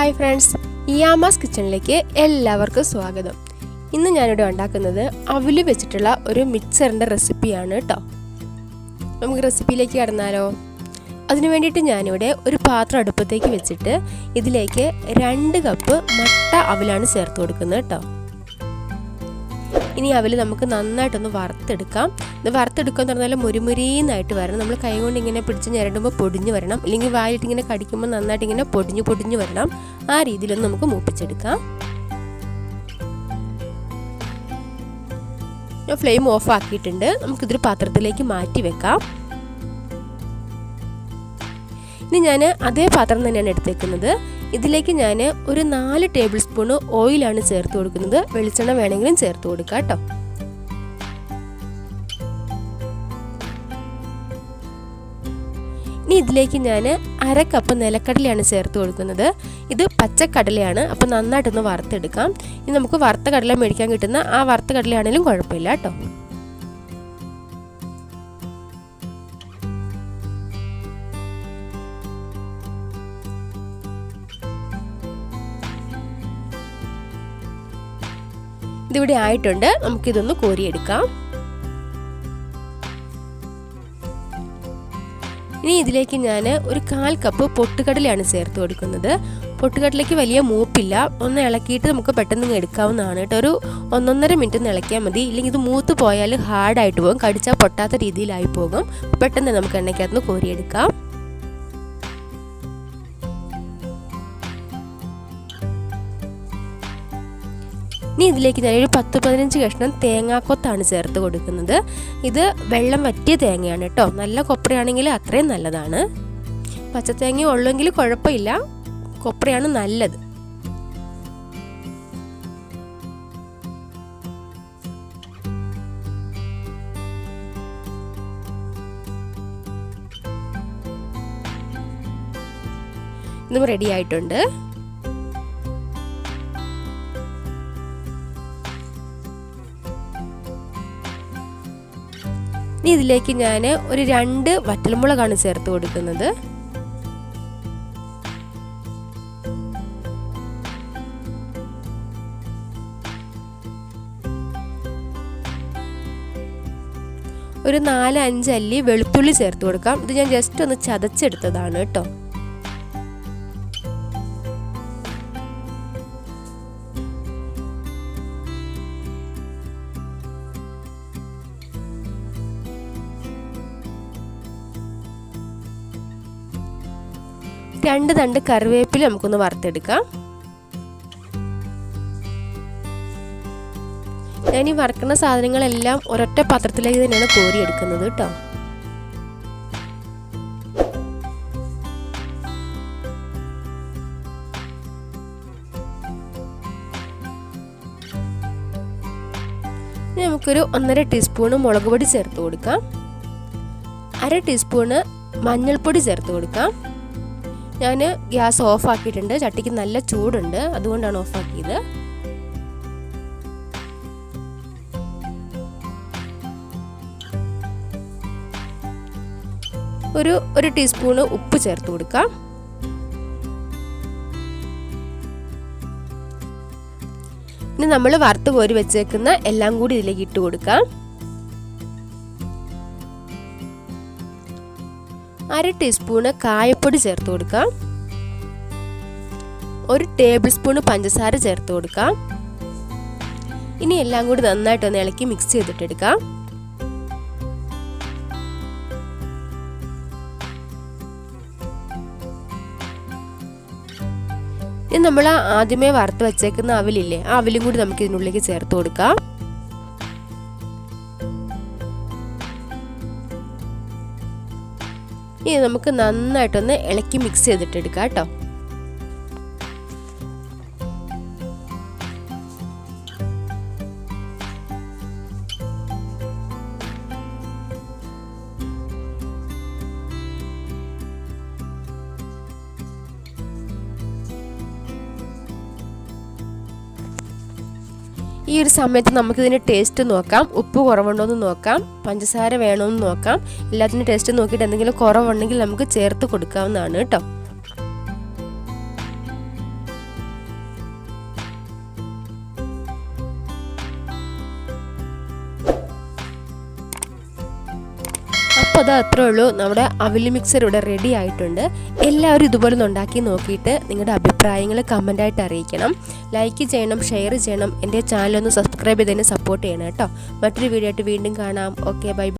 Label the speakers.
Speaker 1: Hi friends ഇയാമാസ് കിച്ചണിലേക്ക് എല്ലാവർക്കും സ്വാഗതം. ഇന്ന് ഞാനിവിടെ ഉണ്ടാക്കുന്നത് അവൽ വെച്ചിട്ടുള്ള ഒരു മിക്സറിന്റെ റെസിപ്പിയാണ് കേട്ടോ നമുക്ക് റെസിപ്പിയിലേക്ക് കടന്നാലോ? അതിനു വേണ്ടിയിട്ട് ഞാനിവിടെ ഒരു പാത്രം അടുപ്പത്തേക്ക് വെച്ചിട്ട് ഇതിലേക്ക് രണ്ട് കപ്പ് മട്ട അവിലാണ് ചേർത്ത് കൊടുക്കുന്നത് കേട്ടോ ഇനി അവൽ നമുക്ക് നന്നായിട്ടൊന്ന് വറുത്തെടുക്കാം. ഇത് വറുത്തെടുക്കുക എന്ന് പറഞ്ഞാൽ മുരുമുരീന്നായിട്ട് വരണം. നമ്മൾ കൈ കൊണ്ട് ഇങ്ങനെ പിടിച്ച് ഞരണ്ടുമ്പോൾ പൊടിഞ്ഞു വരണം. അല്ലെങ്കിൽ വായിട്ട് ഇങ്ങനെ കടിക്കുമ്പോൾ നന്നായിട്ട് ഇങ്ങനെ പൊടിഞ്ഞു പൊടിഞ്ഞു വരണം. ആ രീതിയിലൊന്ന് നമുക്ക് മൂപ്പിച്ചെടുക്കാം. ഞാൻ ഫ്ലെയിം ഓഫ് ആക്കിയിട്ടുണ്ട്. നമുക്കിതൊരു പാത്രത്തിലേക്ക് മാറ്റി വെക്കാം. ഇനി ഞാൻ അതേ പാത്രം തന്നെയാണ് എടുത്തേക്കുന്നത്. ഇതിലേക്ക് ഞാൻ ഒരു നാല് ടേബിൾ സ്പൂൺ ഓയിലാണ് ചേർത്ത് കൊടുക്കുന്നത്. വെളിച്ചെണ്ണ വേണമെങ്കിലും ചേർത്ത് കൊടുക്കുക കേട്ടോ. ഇനി ഇതിലേക്ക് ഞാൻ അര കപ്പ് നിലക്കടലയാണ് ചേർത്ത് കൊടുക്കുന്നത്. ഇത് പച്ചക്കടലയാണ്. അപ്പോൾ നന്നായിട്ടൊന്ന് വറുത്തെടുക്കാം. ഇനി നമുക്ക് വറുത്ത കടല മേടിക്കാൻ കിട്ടുന്ന ആ വറുത്ത കടലയാണെങ്കിലും കുഴപ്പമില്ല കേട്ടോ. ഇതിവിടെ ആയിട്ടുണ്ട്. നമുക്കിതൊന്ന് കോരിയെടുക്കാം. ഇനി ഇതിലേക്ക് ഞാൻ ഒരു കാൽ കപ്പ് പൊട്ടുകടലയാണ് ചേർത്ത് കൊടുക്കുന്നത്. പൊട്ടുകടലയ്ക്ക് വലിയ മൂപ്പില്ല. ഒന്ന് ഇളക്കിയിട്ട് നമുക്ക് പെട്ടെന്ന് എടുക്കാവുന്നതാണ് കേട്ടോ. ഒരു ഒന്നൊന്നര മിനിറ്റ് ഇളക്കിയാൽ മതി. ഇല്ലെങ്കിൽ ഇത് മൂത്ത് പോയാൽ ഹാർഡായിട്ട് പോകും. കടിച്ചാൽ പൊട്ടാത്ത രീതിയിലായി പോകും. പെട്ടെന്ന് നമുക്ക് എണ്ണയ്ക്കകത്ത് കോരിയെടുക്കാം. ഇനി ഇതിലേക്ക് ഞാനൊരു പത്ത് പതിനഞ്ച് കഷ്ണം തേങ്ങാക്കൊത്താണ് ചേർത്ത് കൊടുക്കുന്നത്. ഇത് വെള്ളം വറ്റിയ തേങ്ങയാണ് കേട്ടോ. നല്ല കൊപ്രയാണെങ്കിൽ അത്രയും നല്ലതാണ്. പച്ചത്തേങ്ങ ഉള്ളെങ്കിൽ കുഴപ്പമില്ല. കൊപ്രയാണ് നല്ലത്. ഇതും റെഡി ആയിട്ടുണ്ട്. ഇനി ഇതിലേക്ക് ഞാൻ ഒരു രണ്ട് വറ്റൽമുളകാണ് ചേർത്ത് കൊടുക്കുന്നത്. ഒരു നാല് അഞ്ച് അല്ലി വെളുത്തുള്ളി ചേർത്ത് കൊടുക്കാം. ഇത് ഞാൻ ജസ്റ്റ് ഒന്ന് ചതച്ചെടുത്തതാണ് കേട്ടോ. രണ്ട് തണ്ട് കറിവേപ്പില നമുക്കൊന്ന് വറുത്തെടുക്കാം. ഞാൻ ഈ വറക്കുന്ന സാധനങ്ങളെല്ലാം ഒരൊറ്റ പാത്രത്തിലേക്ക് തന്നെയാണ് കോരിയെടുക്കുന്നത് കേട്ടോ. നമുക്കൊരു ഒന്നര ടീസ്പൂണ് മുളക് പൊടി ചേർത്ത് കൊടുക്കാം. അര ടീസ്പൂണ് മഞ്ഞൾപ്പൊടി ചേർത്ത് കൊടുക്കാം. ഞാൻ ഗ്യാസ് ഓഫ് ആക്കിയിട്ടുണ്ട് ചട്ടിക്ക് നല്ല ചൂടുണ്ട്. അതുകൊണ്ടാണ് ഓഫ് ആക്കിയത് ഒരു ഒരു ടീസ്പൂണ് ഉപ്പ് ചേർത്ത് കൊടുക്കാം. ഇനി നമ്മൾ വറുത്ത് കോരി വെച്ചേക്കുന്ന എല്ലാം കൂടി ഇതിലേക്ക് ഇട്ട് കൊടുക്കാം. അര ടീസ്പൂണ് കായപ്പൊടി ചേർത്ത് കൊടുക്കാം. ഒരു ടേബിൾ സ്പൂണ് പഞ്ചസാര ചേർത്ത് കൊടുക്കാം. ഇനി എല്ലാം കൂടി നന്നായിട്ടൊന്ന് ഇളക്കി മിക്സ് ചെയ്തിട്ടെടുക്കാം. ഇനി നമ്മൾ ആദ്യമേ വറുത്ത് വെച്ചേക്കുന്ന അവിലില്ലേ ആ അവിലും കൂടി നമുക്ക് ഇതിനുള്ളിലേക്ക് ചേർത്ത് കൊടുക്കാം. ഇനി നമുക്ക് നന്നായിട്ടൊന്ന് ഇളക്കി മിക്സ് ചെയ്തിട്ടെടുക്കാം കേട്ടോ. ഈ ഒരു സമയത്ത് നമുക്കിതിന് ടേസ്റ്റ് നോക്കാം. ഉപ്പ് കുറവുണ്ടോ എന്ന് നോക്കാം. പഞ്ചസാര വേണമെന്ന് നോക്കാം. എല്ലാത്തിന്റെ ടേസ്റ്റ് നോക്കിയിട്ട് എന്തെങ്കിലും കുറവുണ്ടെങ്കിൽ നമുക്ക് ചേർത്ത് കൊടുക്കാവുന്നതാണ് കേട്ടോ അപ്പോൾ അത് അത്രേ ഉള്ളൂ. നമ്മുടെ അവിൽ മിക്സർ ഇവിടെ റെഡി ആയിട്ടുണ്ട്. എല്ലാവരും ഇതുപോലെ ഒന്ന് ഉണ്ടാക്കി നോക്കിയിട്ട് നിങ്ങളുടെ അഭിപ്രായങ്ങൾ കമന്റായിട്ട് അറിയിക്കണം. ലൈക്ക് ചെയ്യണം ഷെയർ ചെയ്യണം. എന്റെ ചാനലൊന്ന് സബ്സ്ക്രൈബ് ചെയ്തതിന് സപ്പോർട്ട് ചെയ്യണം കേട്ടോ. മറ്റൊരു വീഡിയോ ആയിട്ട് വീണ്ടും കാണാം. Okay bye